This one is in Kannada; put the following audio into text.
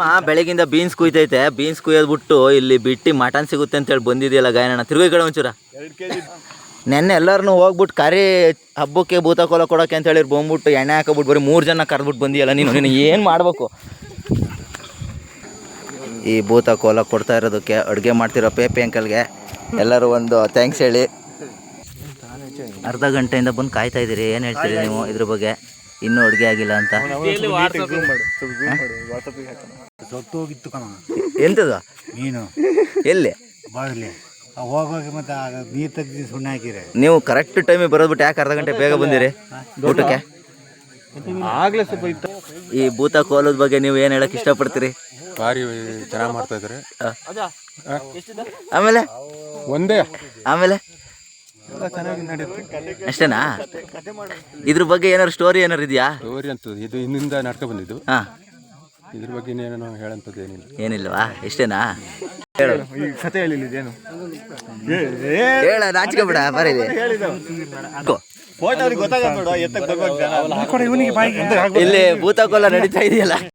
ಅಮ್ಮ ಬೆಳಗಿಂದ ಬೀನ್ಸ್ ಕುಯ್ತೈತೆ. ಬೀನ್ಸ್ ಕುಯ್ಯೋದ್ಬಿಟ್ಟು ಇಲ್ಲಿ ಬಿಟ್ಟು ಮಟನ್ ಸಿಗುತ್ತೆ ಅಂತ ಹೇಳಿ ಬಂದಿದೆಯಲ್ಲ ಗಾಯನ ತಿರುಗಿ ಕಡೆ ಒಂಚೂರ. ನೆನ್ನೆ ಎಲ್ಲರನ್ನೂ ಹೋಗ್ಬಿಟ್ಟು ಕರಿ ಹಬ್ಬಕ್ಕೆ ಭೂತ ಕೋಲ ಕೊಡೋಕೆ ಅಂತ ಹೇಳಿ ಬಂದ್ಬಿಟ್ಟು ಎಣ್ಣೆ ಹಾಕೋಬಿಟ್ಟು ಬರೀ ಮೂರು ಜನ ಕರೆದ್ಬಿಟ್ಟು ಬಂದಿಯಲ್ಲ ನೀನು ನೀನು ಏನು ಮಾಡಬೇಕು? ಈ ಭೂತ ಕೋಲ ಕೊಡ್ತಾ ಇರೋದಕ್ಕೆ ಅಡುಗೆ ಮಾಡ್ತಿರೋ ಪೇಪಿ ಅಂಕಲ್ಗೆ ಎಲ್ಲರೂ ಒಂದು ಥ್ಯಾಂಕ್ಸ್ ಹೇಳಿ. ಅರ್ಧ ಗಂಟೆಯಿಂದ ಬಂದು ಕಾಯ್ತಾ ಇದ್ದೀರಿ. ಏನು ಹೇಳ್ತೀರಿ ನೀವು ಇದ್ರ ಬಗ್ಗೆ? ಇನ್ನೂ ಅಡುಗೆ ಆಗಿಲ್ಲ ಅಂತ. ಸತ್ತೋಗಿತ್ತು ಕಣ. ಎಂಥದ್ದು ಮೀನು ಎಲ್ಲಿ? ಬಾಗಿಲಿ ಹೋಗಿ ಮತ್ತೆ ನೀರು ತೆಗ್ದು ಸುಣ್ಣ ಹಾಕಿರಿ ನೀವು ಕರೆಕ್ಟ್ ಟೈಮಿಗೆ ಬರೋದ್ಬಿಟ್ಟು ಯಾಕೆ ಅರ್ಧ ಗಂಟೆ ಬೇಗ ಬಂದಿರಿ? ಊಟಕ್ಕೆ? ಆಗ್ಲೇ ಸ್ವಲ್ಪ ಇತ್ತು. ಈ ಭೂತ ಕೋಲದ ಬಗ್ಗೆ ನೀವು ಏನು ಹೇಳಕ್ ಇಷ್ಟಪಡ್ತೀರಿ? ಭಾರಿ ಚೆನ್ನಾಗಿ ಮಾಡ್ತಾ ಇದ್ದಾರೆ. ಆಮೇಲೆ? ಒಂದೇ. ಆಮೇಲೆ? ಅಷ್ಟೇನಾ? ಇದ್ರ ಬಗ್ಗೆ ಏನಾದ್ರು ಸ್ಟೋರಿ ಏನಾರು ಇದೆಯಾ? ಸ್ಟೋರಿ ಅಂತ ಇದು ಇನ್ನಿಂದ ನಾಟಕ ಬಂದಿದ್ದು. ಹಾ. ಇದ್ರ ಬಗ್ಗೆ ಇನ್ನೇನು ಹೇಳಂತದ್ದು ಏನಿಲ್ಲ. ಏನಿಲ್ವಾ? ಇಷ್ಟೇನಾ ಹೇಳು. ಕತೆ ಹೇಳಿಲ್ಲ ಇದೇನು? ಹೇಳ ನಾಚಿಕೆ ಬಿಡ ಬರೀ ಫೋಟೋ ಗೊತ್ತಾಗಲ್ಲ ಇಲ್ಲಿ ಭೂತಕೋಲ ನಡೀತಾ ಇದೆಯಲ್ಲ.